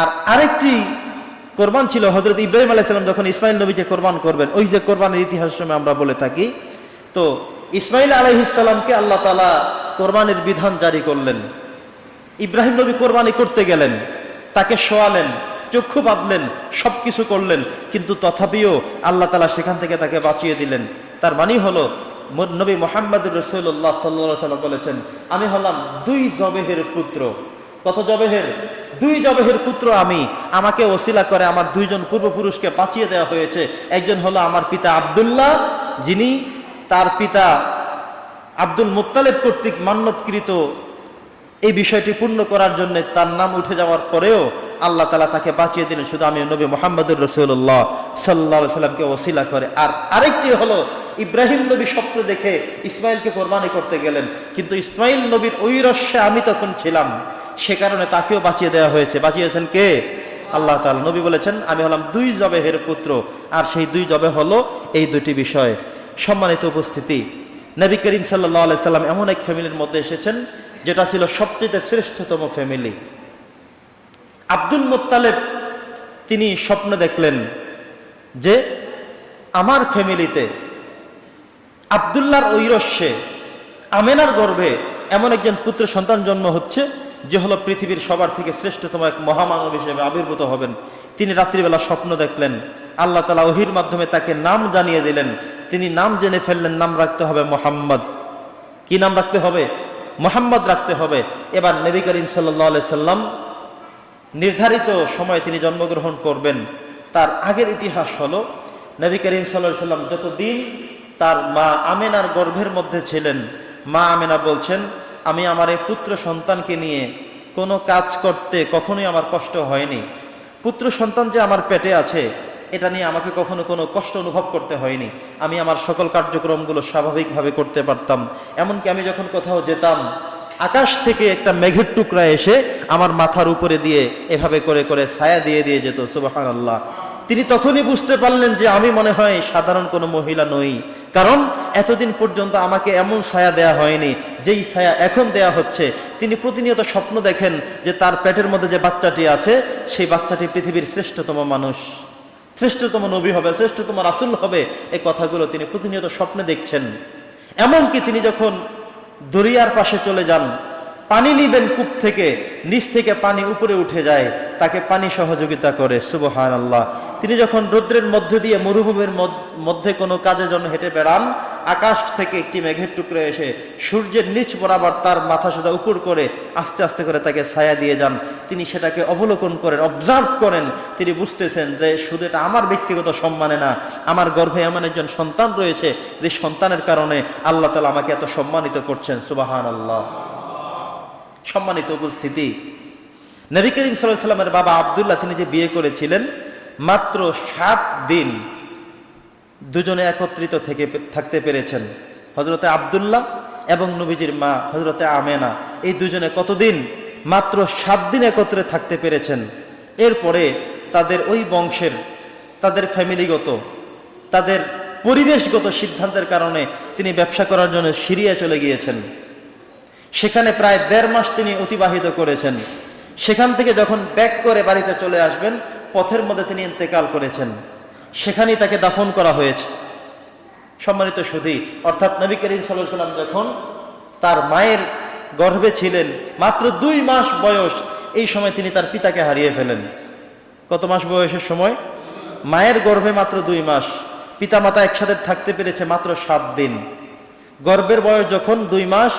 আর আরেকটি কোরবান ছিল হজরত ইব্রাহিম আলাইসাল্লাম যখন ইসমাইল নবীকে কোরবান করবেন, ওই যে কোরবানের ইতিহাস সময় আমরা বলে থাকি, তো ইসমাইল আলাইহিসাল্লামকে আল্লাহ তালা কোরবানির বিধান জারি করলেন। ইব্রাহিম নবী কোরবানি করতে গেলেন, তাকে শোয়ালেন, চক্ষু বাঁধলেন সব কিছু করলেন, কিন্তু তথাপিও আল্লাহ তালা সেখান থেকে তাকে বাঁচিয়ে দিলেন। তার মানে হলো নবী মোহাম্মদ রসুল্লাহ সাল্লাহ সাল্লাম বলেছেন, আমি হলাম দুই জবেহের পুত্র। কত জবেহের? দুই জবেহের পুত্র আমি। আমাকে ওসিলা করে আমার দুইজন পূর্বপুরুষকে বাঁচিয়ে দেওয়া হয়েছে। একজন হলো আমার পিতা আব্দুল্লাহ, যিনি তার পিতা আব্দুল মুত্তালেব কর্তৃক মান্যতকৃত। এই বিষয়টি পূর্ণ করার জন্য তার নাম উঠে যাওয়ার পরেও আল্লাহ তালা তাকে বাঁচিয়ে দিলেন শুধু আমি নবী মোহাম্মদুর রসুল্লাহ সাল্লা সাল্লামকে ওসিলা করে। আর আরেকটি হলো ইব্রাহিম নবী স্বপ্ন দেখে ইসমাইলকে কোরবানি করতে গেলেন। কিন্তু ইসমাইল নবীর ওই রস্যে আমি তখন ছিলাম। সে কারণে তাকেও বাঁচিয়ে দেওয়া হয়েছে। বাঁচিয়েছেন কে? আল্লাহ তাআলা। নবী বলেছেন, আমি হলাম দুই জবেহের পুত্র, আর সেই দুই জবে হলো এই দুটি বিষয়। সম্মানিত উপস্থিতি, নবী করিম সাল্লাহ সাল্লাম এমন এক ফ্যামিলির মধ্যে এসেছেন, যেটা ছিল সবচেয়ে শ্রেষ্ঠতম ফ্যামিলি। আব্দুল মোত্তালেব, তিনি স্বপ্ন দেখলেন যে আমার ফ্যামিলিতে আবদুল্লাহর ঐরস্যে, আমেনার গর্ভে এমন একজন পুত্র সন্তান জন্ম হচ্ছে যে হলো পৃথিবীর সবার থেকে শ্রেষ্ঠতম এক মহামানব হিসেবে আবির্ভূত হবেন। তিনি রাত্রিবেলা স্বপ্ন দেখলেন। আল্লাহ তালা ওহির মাধ্যমে তাকে নাম জানিয়ে দিলেন। তিনি নাম জেনে ফেললেন, নাম রাখতে হবে মোহাম্মদ। কি নাম রাখতে হবে? মোহাম্মদ রাখতে হবে। এবার নবী করিম সাল্লাহ সাল্লাম নির্ধারিত সময়ে তিনি জন্মগ্রহণ করবেন। তার আগের ইতিহাস হলো, নবী করিম সাল্লাহ সাল্লাম যতদিন তার মা আমেনার গর্ভের মধ্যে ছিলেন, মা আমেনা বলছেন আমি আমার এই পুত্র সন্তানকে নিয়ে কোনো কাজ করতে কখনোই আমার কষ্ট হয়নি। পুত্র সন্তান যে আমার পেটে আছে, এটা নিয়ে আমাকে কখনো কোনো কষ্ট অনুভব করতে হয়নি। আমি আমার সকল কার্যক্রমগুলো স্বাভাবিকভাবে করতে পারতাম। এমনকি আমি যখন কোথাও যেতাম, আকাশ থেকে একটা মেঘের টুকরা এসে আমার মাথার উপরে দিয়ে এভাবে করে করে ছায়া দিয়ে দিয়ে যেত সুবাহান আল্লাহ তিনি তখনই বুঝতে পারলেন যে আমি মনে হয় সাধারণ কোনো মহিলা নই। কারণ এতদিন পর্যন্ত আমাকে এমন ছায়া দেয়া হয়নি, যেই ছায়া এখন দেয়া হচ্ছে। তিনি প্রতিনিয়ত স্বপ্ন দেখেন যে তার পেটের মধ্যে যে বাচ্চাটি আছে, সেই বাচ্চাটি পৃথিবীর শ্রেষ্ঠতম মানুষ। শ্রেষ্ঠতম নবী হবে, শ্রেষ্ঠতম রাসুল হবে এই কথাগুলো তিনি প্রতিনিয়ত স্বপ্নে দেখছেন। এমনকি তিনি যখন দরিয়ার পাশে চলে যান, পানি নিবেন কূপ থেকে, নিচ থেকে পানি উপরে উঠে যায়, তাকে পানি সহযোগিতা করে সুবহান আল্লাহ তিনি যখন রৌদ্রের মধ্যে দিয়ে মরুভূমির মধ্যে কোনো কাজের জন্য হেঁটে বেড়ান, আকাশ থেকে একটি মেঘের টুকরো এসে সূর্যের নিচ বরাবর তার মাথা সোজা উপর করে আস্তে আস্তে করে তাকে ছায়া দিয়ে যান। তিনি সেটাকে অবলোকন করেন অবজার্ভ করেন। তিনি বুঝতেছেন যে শুধু এটা আমার ব্যক্তিগত সম্মানে না, আমার গর্ভে এমন একজন সন্তান রয়েছে যে সন্তানের কারণে আল্লাহ তালা আমাকে এত সম্মানিত করছেন। সুবাহান আল্লাহ সম্মানিত উপস্থিতি। নবী করিম সাল্লাহ সাল্লামের বাবা আবদুল্লাহ, তিনি যে বিয়ে করেছিলেন মাত্র সাত দিন দুজনে একত্রিত থেকে থাকতে পেরেছেন। হজরতে আবদুল্লাহ এবং নবীজির মা হজরতে আমেনা, এই দুজনে কতদিন? মাত্র সাত দিন একত্রে থাকতে পেরেছেন। এরপরে তাদের ওই বংশের, তাদের ফ্যামিলিগত, তাদের পরিবেশগত সিদ্ধান্তের কারণে তিনি ব্যবসা করার জন্য সিরিয়া চলে গিয়েছেন। সেখানে প্রায় দেড় মাস তিনি অতিবাহিত করেছেন। সেখান থেকে যখন ব্যাক করে বাড়িতে চলে আসবেন পথের মধ্যে তিনি ইন্তেকাল করেছেন। সেখানেই তাকে দাফন করা হয়েছে। সম্মানিত সুধী, অর্থাৎ নবী করিম সাল্লাম যখন তার মায়ের গর্ভে ছিলেন, মাত্র দুই মাস বয়স, এই সময় তিনি তার পিতাকে হারিয়ে ফেলেন। কত মাস বয়সের সময়? মায়ের গর্ভে মাত্র দুই মাস পিতা মাতা একসাথে থাকতে পেরেছে মাত্র সাত দিন। গর্ভের বয়স যখন দুই মাস,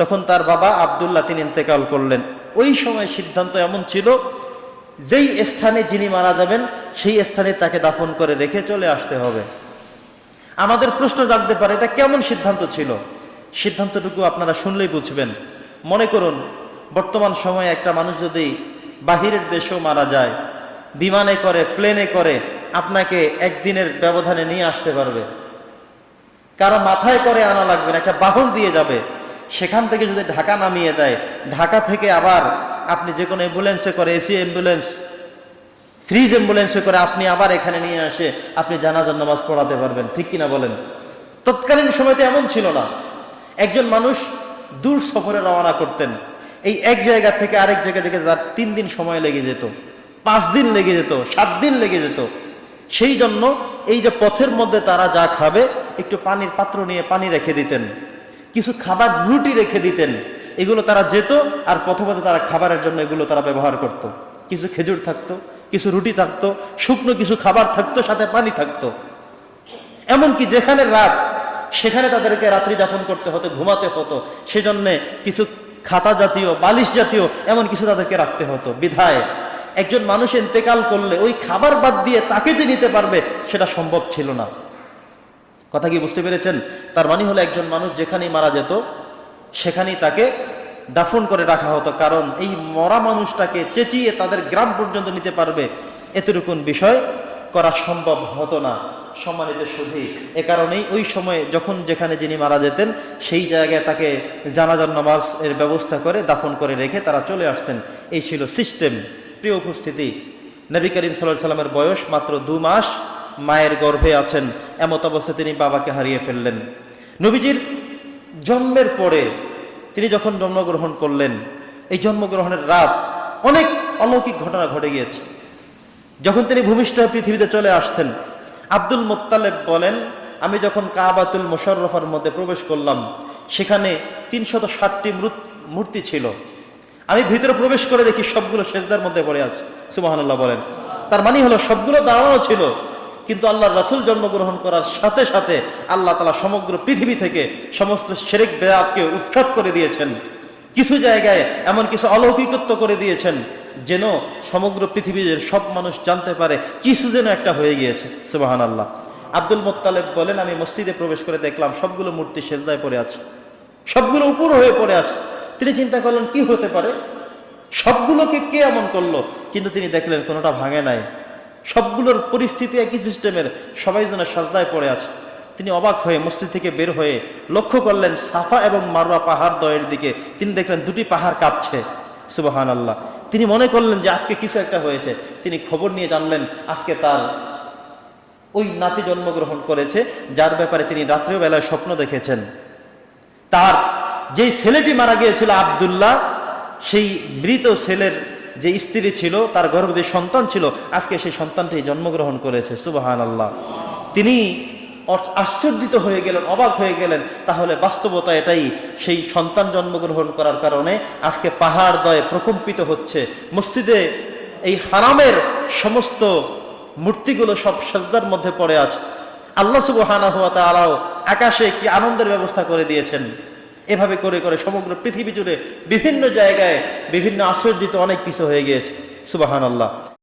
তখন তার বাবা আবদুল্লাহ তিনি ইন্তেকাল করলেন। ওই সময় সিদ্ধান্ত এমন ছিল যেই স্থানে যিনি মারা যাবেন, সেই স্থানে তাকে দাফন করে রেখে চলে আসতে হবে। আমাদের প্রশ্ন জানতে পারে, এটা কেমন সিদ্ধান্ত ছিল? সিদ্ধান্তটুকু আপনারা শুনলেই বুঝবেন। মনে করুন, বর্তমান সময়ে একটা মানুষ যদি বাহিরের দেশেও মারা যায়, বিমানে করে, প্লেনে করে, আপনাকে একদিনের ব্যবধানে নিয়ে আসতে পারবে। কারও মাথায় করে আনা লাগবে না, একটা বাহন দিয়ে যাবে। সেখান থেকে যদি ঢাকা নামিয়ে দেয়, ঢাকা থেকে আবার আপনি যে কোনো অ্যাম্বুলেন্সে করে এসি অ্যাম্বুলেন্স, ফ্রিজ অ্যাম্বুলেন্সে করে আপনি আবার এখানে নিয়ে আসে, আপনি জানাজার নামাজ পড়াতে পারবেন, ঠিক কিনা বলেন? তৎকালীন সময় তো এমন ছিল না। একজন মানুষ দূর সফরে রওনা করতেন। এই এক জায়গা থেকে আরেক জায়গা থেকে তার তিন দিন সময় লেগে যেত, পাঁচ দিন লেগে যেত, সাত দিন লেগে যেত। সেই জন্য এই যে পথের মধ্যে তারা যা খাবে, একটু পানির পাত্র নিয়ে পানি রেখে দিতেন, কিছু খাবার রুটি রেখে দিতেন এগুলো তারা যেত আর পথে পথে তারা খাবারের জন্য এগুলো তারা ব্যবহার করত। কিছু খেজুর থাকতো, কিছু রুটি থাকতো, শুকনো কিছু খাবার থাকতো, সাথে পানি থাকতো। এমনকি যেখানে রাত, সেখানে তাদেরকে রাত্রি যাপন করতে হতো, ঘুমাতে হতো। সেজন্য কিছু খাতা জাতীয়, বালিশ জাতীয়, এমন কিছু তাদেরকে রাখতে হতো। বিধায় একজন মানুষ ইন্তেকাল করলে ওই খাবার বাদ দিয়ে তাকে যে নিতে পারবে, সেটা সম্ভব ছিল না। কথা কি বুঝতে পেরেছেন? তার মানে হলো একজন মানুষ যেখানেই মারা যেত সেখানেই তাকে দাফন করে রাখা হতো। কারণ এই মরা মানুষটাকে চেঁচিয়ে তাদের গ্রাম পর্যন্ত নিতে পারবে এতটুকুন বিষয় করা সম্ভব হতো না সম্মানিত সুধী। এ কারণেই ওই সময়ে যখন যেখানে যিনি মারা যেতেন, সেই জায়গায় তাকে জানাজার নামাজ এর ব্যবস্থা করে দাফন করে রেখে তারা চলে আসতেন। এই ছিল সিস্টেম। প্রিয় উপস্থিতি, নবী করিম সাল্লাহ সাল্লামের বয়স মাত্র দু মাস মায়ের গর্ভে আছেন। এমত অবস্থায় তিনি বাবাকে হারিয়ে ফেললেন। নবীজির জন্মের পরে তিনি যখন জন্মগ্রহণ করলেন, এই জন্মগ্রহণের রাত অনেক অলৌকিক ঘটনা ঘটে গিয়েছে। যখন তিনি ভূমিষ্ঠ পৃথিবীতে চলে আসছেন, আব্দুল মোত্তালেব বলেন, আমি যখন কাবাতুল মোশাররফার মধ্যে প্রবেশ করলাম, সেখানে তিনশত ষাটটি মূর্তি ছিল। আমি ভিতরে প্রবেশ করে দেখি সবগুলো সেজদার মধ্যে পড়ে আছে। সুবাহান্লাহ বলেন। তার মানে হলো সবগুলো দাঁড়ানো ছিল। কিন্তু আল্লাহ রাসুল জন্মগ্রহণ করার সাথে সাথে আল্লাহ তালা সমগ্র পৃথিবী থেকে সমস্ত শেরেক বেয়াতকে উৎখাত করে দিয়েছেন। কিছু জায়গায় এমন কিছু অলৌকিকত্ব করে দিয়েছেন যেন সমগ্র পৃথিবীর সব মানুষ জানতে পারে কিছু যেন একটা হয়ে গিয়েছে। সুবাহান আল্লাহ আব্দুল মোত্তালেব বলেন, আমি মসজিদে প্রবেশ করে দেখলাম সবগুলো মূর্তি সেজদায় পড়ে আছে। সবগুলো উপর হয়ে পড়ে আছে। তিনি চিন্তা করলেন, কি হতে পারে? সবগুলোকে কে এমন করল? কিন্তু তিনি দেখলেন, কোনোটা ভাঙে নাই। সবগুলোর পরিস্থিতি একই সিস্টেমের, সবাই যেন সাজদায় পড়ে আছে। তিনি অবাক হয়ে মসজিদ থেকে বের হয়ে লক্ষ্য করলেন সাফা এবং মারোয়া পাহাড় দয়ের দিকে। তিনি দেখলেন দুটি পাহাড় কাঁপছে। সুবাহান আল্লাহ তিনি মনে করলেন যে আজকে কিছু একটা হয়েছে। তিনি খবর নিয়ে জানলেন, আজকে তার ওই নাতি জন্মগ্রহণ করেছে, যার ব্যাপারে তিনি রাত্রেও বেলায় স্বপ্ন দেখেছেন। তার যেই ছেলেটি মারা গিয়েছিল আবদুল্লাহ, সেই মৃত ছেলের যে স্ত্রী ছিল, তার গর্ভে যে সন্তান ছিল, আজকে সেই সন্তানটি জন্মগ্রহণ করেছে সুবাহান আল্লাহ তিনি আশ্চর্যিত হয়ে গেলেন, অবাক হয়ে গেলেন। তাহলে বাস্তবতা এটাই, সেই সন্তান জন্মগ্রহণ করার কারণে আজকে পাহাড় দয়ে প্রকম্পিত হচ্ছে। মসজিদে এই হারামের সমস্ত মূর্তিগুলো সব সাজদার মধ্যে পড়ে আছে। আল্লাহ সুবহানা হুয়া তাআলাও আকাশে একটি আনন্দের ব্যবস্থা করে দিয়েছেন। এভাবে করে করে সমগ্র পৃথিবী জুড়ে বিভিন্ন জায়গায় বিভিন্ন আশ্চর্যিত অনেক কিছু হয়ে গিয়েছে। সুবাহান আল্লাহ